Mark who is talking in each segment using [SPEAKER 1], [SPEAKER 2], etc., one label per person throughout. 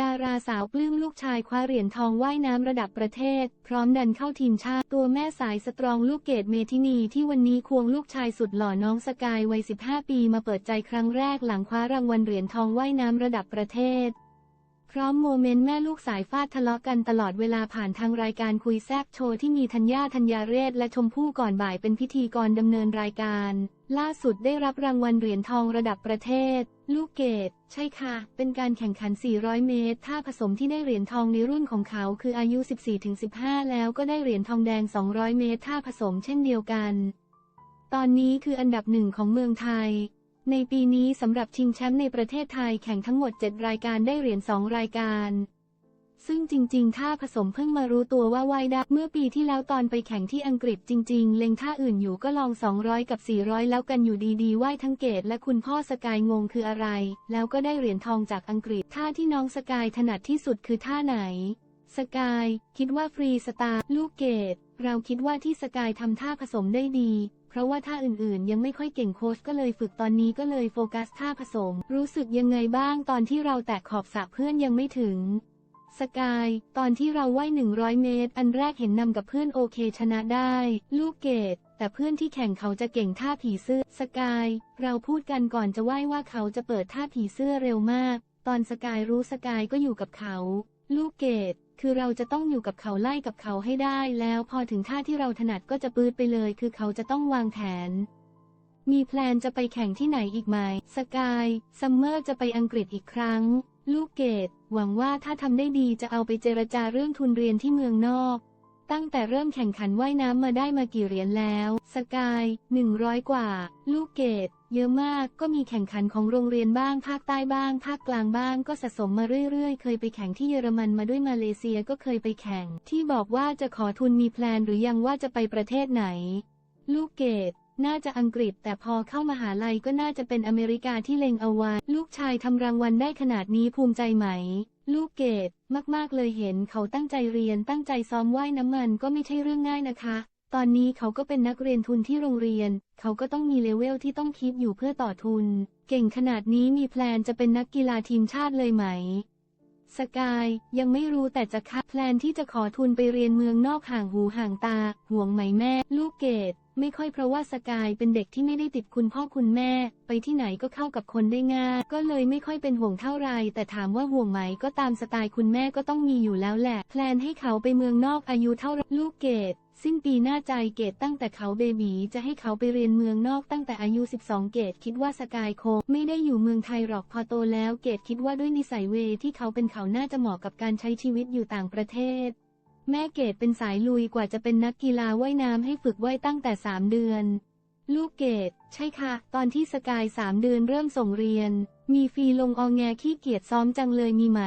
[SPEAKER 1] ดาราสาวปลื้มลูกชายคว้าเหรียญทองว่ายน้ำระดับประเทศ พร้อมดันเข้าทีมชาติ ตัวแม่สายสตรองลูกเกดเมทินีที่วันนี้ควงลูกชายสุดหล่อน้องสกายวัย 15 ปีมาเปิดใจครั้งแรกหลังคว้ารางวัลเหรียญทองว่ายน้ำระดับประเทศ พร้อมโมเมนต์แม่ลูกสายฟาดทะเลาะกันตลอดเวลาผ่านทางรายการคุยแซบโชว์ที่มีธัญญาธัญญาเรศและชมพู่ก่อนบ่ายเป็นพิธีกรดำเนินรายการ ล่าสุดได้รับรางวัลเหรียญทองระดับประเทศ ลูกเกดใช่ค่ะ เป็นการแข่งขัน 400 เมตร ท่าผสมที่ได้เหรียญทองในรุ่นของเขาคืออายุ 14-15 แล้วก็ได้เหรียญทองแดง 200 เมตร ท่าผสมเช่นเดียวกัน ตอนนี้คืออันดับหนึ่งของเมืองไทย ในปีนี้สำหรับชิงแชมป์ในประเทศไทยแข่งทั้งหมด 7 รายการได้เหรียญ2รายการ ซึ่งจริงๆ ท่าผสมเพิ่งมารู้ตัวว่าว่ายได้เมื่อปีที่แล้วตอนไปแข่งที่อังกฤษจริง ๆ เล็งท่าอื่นอยู่ก็ลอง 200 กับ 400 แล้วกันอยู่ดีๆว่ายทั้งเกตและคุณพ่อสกายงงคืออะไร แล้วก็ได้เหรียญทองจากอังกฤษท่าที่น้องสกายถนัดที่สุดคือท่าไหน สกาย คิดว่าฟรีสไตล์ลูกเกด เราคิดว่าที่สกายทำท่าผสมได้ดี เพราะว่าท่าอื่นๆ ยังไม่ค่อยเก่งโค้ชก็เลยฝึกตอนนี้ก็เลยโฟกัสท่าผสม รู้สึกยังไงบ้างตอนที่เราแตะขอบสระเพื่อนยังไม่ถึง สกาย ตอนที่เราว่าย 100 เมตร อันแรกเห็นนำกับเพื่อนโอเคชนะได้ ลูกเกดแต่เพื่อนที่แข่งเขาจะเก่งท่าผีเสื้อ สกาย เราพูดกันก่อนจะว่ายว่าเขาจะเปิดท่าผีเสื้อเร็วมาก ตอนสกายรู้สกายก็อยู่กับเขา ลูกเกด คือเราจะต้องอยู่กับเขาไล่กับเขาให้ได้ แล้วพอถึงท่าที่เราถนัดก็จะปืดไปเลย คือเขาจะต้องวางแผน มีแพลนจะไปแข่งที่ไหนอีกไหม สกาย ซัมเมอร์จะไปอังกฤษอีกครั้ง ลูกเกด หวังว่าถ้าทำได้ดีจะเอาไปเจรจาเรื่องทุนเรียนที่เมืองนอก ตั้งแต่เริ่มแข่งขันว่ายน้ำมาได้มากี่เหรียญแล้ว สกาย 100 กว่า ลูกเกดเยอะมากก็มีแข่งขันของโรงเรียนบ้างภาคใต้บ้าง ภาคกลางบ้างก็สะสมมาเรื่อยๆ เคยไปแข่งที่เยอรมันมาด้วยมาเลเซียก็เคยไปแข่ง ที่บอกว่าจะขอทุนมีแพลนหรือยังว่าจะไปประเทศไหน ลูกเกดน่าจะอังกฤษแต่พอเข้ามหาลัยก็น่าจะเป็นอเมริกาที่เล็งเอาไว้ลูกชายทำรางวัลได้ขนาดนี้ภูมิใจไหม ลูกเกดมากๆเลยเห็นเขาตั้งใจเรียนตั้งใจซ้อมว่ายน้ำมันก็ไม่ใช่เรื่องง่ายนะคะ ตอนนี้เขาก็เป็นนักเรียนทุนที่โรงเรียน เขาก็ต้องมีเลเวลที่ต้องคิดอยู่เพื่อต่อทุน เก่งขนาดนี้มีแพลนจะเป็นนักกีฬาทีมชาติเลยไหม สกายยังไม่รู้แต่จะคัดแพลนที่จะขอทุนไปเรียนเมืองนอกห่างหูห่างตา ห่วงไหมแม่ ลูกเกด ไม่ค่อยเพราะว่าสกายเป็นเด็กที่ไม่ได้ติดคุณพ่อคุณแม่ ไปที่ไหนก็เข้ากับคนได้ง่ายก็เลยไม่ค่อยเป็นห่วงเท่าไร แต่ถามว่าห่วงไหมก็ตามสไตล์คุณแม่ก็ต้องมีอยู่แล้วแหละ แพลนให้เขาไปเมืองนอกอายุเท่าลูกเกดสิ้นปีหน้าใจเกตตั้งแต่เขาเบบีจะให้เขาไปเรียนเมืองนอกตั้งแต่อายุ 12 เกตคิดว่าสกายโคงไม่ได้อยู่เมืองไทยหรอกพอโตแล้วเกตคิดว่าด้วยนิสัยเวที่เขาเป็นเขาน่าจะเหมาะกับการใช้ชีวิตอยู่ต่างประเทศ แม่เกดเป็นสายลุยกว่าจะเป็นนักกีฬาว่ายน้ำให้ฝึกว่ายตั้งแต่ 3 เดือน ลูกเกดใช่ค่ะ ตอนที่สกาย3เดือนเริ่มส่งเรียน มีฟรีลงอองแงขี้เกียจซ้อมจังเลยมีไหม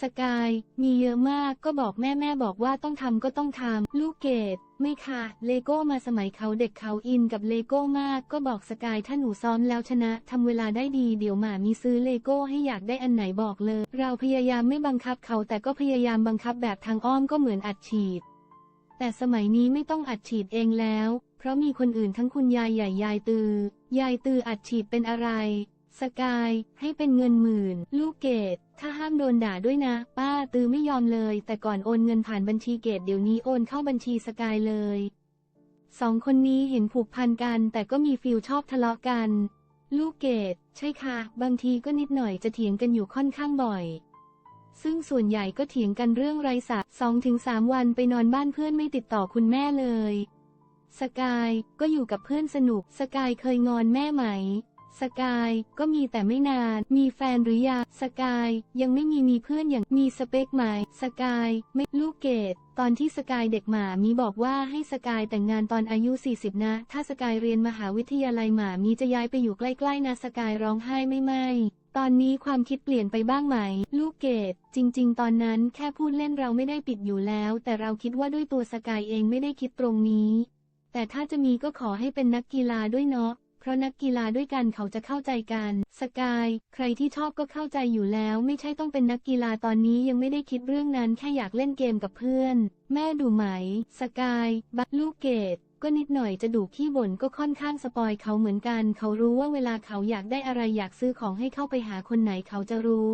[SPEAKER 1] สกาย มีเยอะมากก็บอกแม่แม่บอกว่าต้องทำก็ต้องทำลูกเกดไม่ค่ะ เลโก้มาสมัยเขาเด็กเขาอินกับเลโก้มาก ก็บอกสกายถ้าหนูซ้อมแล้วชนะทำเวลาได้ดีเดี๋ยวหมามีซื้อเลโก้ให้อยากได้อันไหนบอกเลย เราพยายามไม่บังคับเขาแต่ก็พยายามบังคับแบบทางอ้อมก็เหมือนอัดฉีดแต่สมัยนี้ไม่ต้องอัดฉีดเองแล้ว เพราะมีคนอื่นทั้งคุณยายใหญ่ยายตือ ยายตืออัดฉีดเป็นอะไร สกาย ให้เป็นเงินหมื่น ลูกเกดถ้าห้ามโดนด่าด้วยนะ ป้าตือไม่ยอมเลย แต่ก่อนโอนเงินผ่านบัญชีเกดเดี๋ยวนี้โอนเข้าบัญชีสกายเลยสองคนนี้เห็นผูกพันกัน แต่ก็มีฟิลชอบทะเลาะกัน ลูกเกดใช่ค่ะ บางทีก็นิดหน่อยจะเถียงกันอยู่ค่อนข้างบ่อย ซึ่งส่วนใหญ่ก็เถียงกันเรื่องไร้สาระสองถึงสามวันไปนอนบ้านเพื่อนไม่ติดต่อคุณแม่เลย สกายก็อยู่กับเพื่อนสนุก สกายเคยงอนแม่ไหม สกายก็มีแต่ไม่นาน มีแฟนหรือยัง สกายยังไม่มีมีเพื่อนอย่างมีสเปคไหม สกายไม่ลูกเกดตอนที่สกายเด็กหมามีบอกว่าให้สกายแต่งงานตอนอายุ 40 นะ ถ้าสกายเรียนมหาวิทยาลัยหมามีจะย้ายไปอยู่ใกล้ๆนะสกายร้องไห้ไม่ไม่ตอนนี้ความคิดเปลี่ยนไปบ้างไหม ลูกเกดจริง ๆ ตอนนั้นแค่พูดเล่นเราไม่ได้ปิดอยู่แล้ว แต่เราคิดว่าด้วยตัวสกายเองไม่ได้คิดตรงนี้ แต่ถ้าจะมีก็ขอให้เป็นนักกีฬาด้วยเนาะ เพราะนักกีฬาด้วยกันเขาจะเข้าใจกัน สกาย ใครที่ชอบก็เข้าใจอยู่แล้ว ไม่ใช่ต้องเป็นนักกีฬาตอนนี้ยังไม่ได้คิดเรื่องนั้นแค่อยากเล่นเกมกับเพื่อน แม่ดูไหม สกายบักลูกเกดก็นิดหน่อยจะดูขี้บ่นก็ค่อนข้างสปอยเขาเหมือนกัน เขารู้ว่าเวลาเขาอยากได้อะไรอยากซื้อของให้เข้าไปหาคนไหนเขาจะรู้